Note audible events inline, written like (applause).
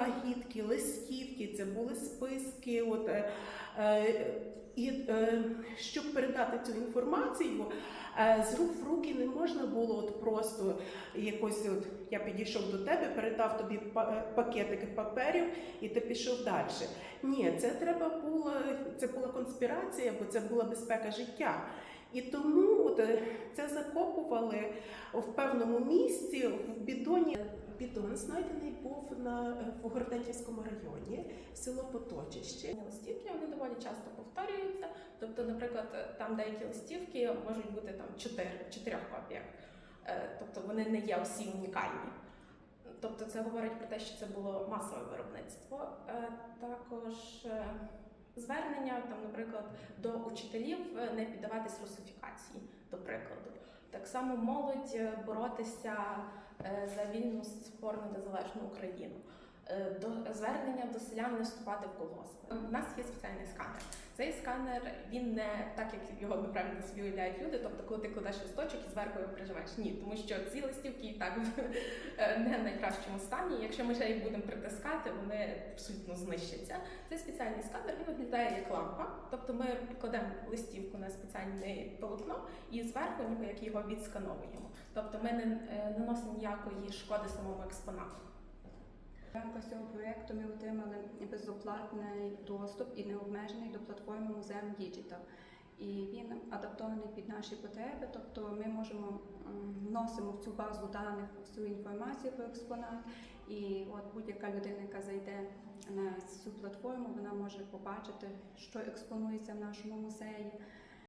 агітки, листівки, це були списки. От, е, е, і е, щоб передати цю інформацію, з рук в руки не можна було от просто якось. От я підійшов до тебе, передав тобі па- е, паперів, і ти пішов далі. Ні, це треба було, це була конспірація, бо це була безпека життя. І тому от, це закопували в певному місці в бідоні. Бідон знайдений був на в Горденківському районі, село Поточище. Листівки вони доволі часто повторюються. Тобто, наприклад, там деякі листівки можуть бути там чотирьох копіях. Е, Тобто вони не є всі унікальні. Тобто це говорить про те, що це було масове виробництво. Е, Також е, звернення, там, наприклад, до учителів е, не піддаватись русифікації, до прикладу. Так само молодь е, боротися е, за вільну спорну незалежну Україну. Е, До звернення до селян не вступати в колгоспи. У нас є спеціальний сканер. Цей сканер він не так, як його напевно собі уявляють люди. Тобто, коли ти кладеш листочок і зверху його приживаєш. Ні, тому що ці листівки і так (laughs) е, не в найкращому стані. Якщо ми ще їх будемо притискати, вони абсолютно знищаться. Цей спеціальний сканер він виглядає як лампа. Тобто ми кладемо листівку на спеціальне полотно і зверху ніби як його відскановуємо. Тобто ми не е, наносимо ніякої шкоди самому експонату. В рамках цього проєкту ми отримали безоплатний доступ і необмежений до платформи Музеум Діджитал. І він адаптований під наші потреби, тобто ми можемо вносимо в цю базу даних всю інформацію про експонат. І от будь-яка людина, яка зайде на цю платформу, вона може побачити, що експонується в нашому музеї,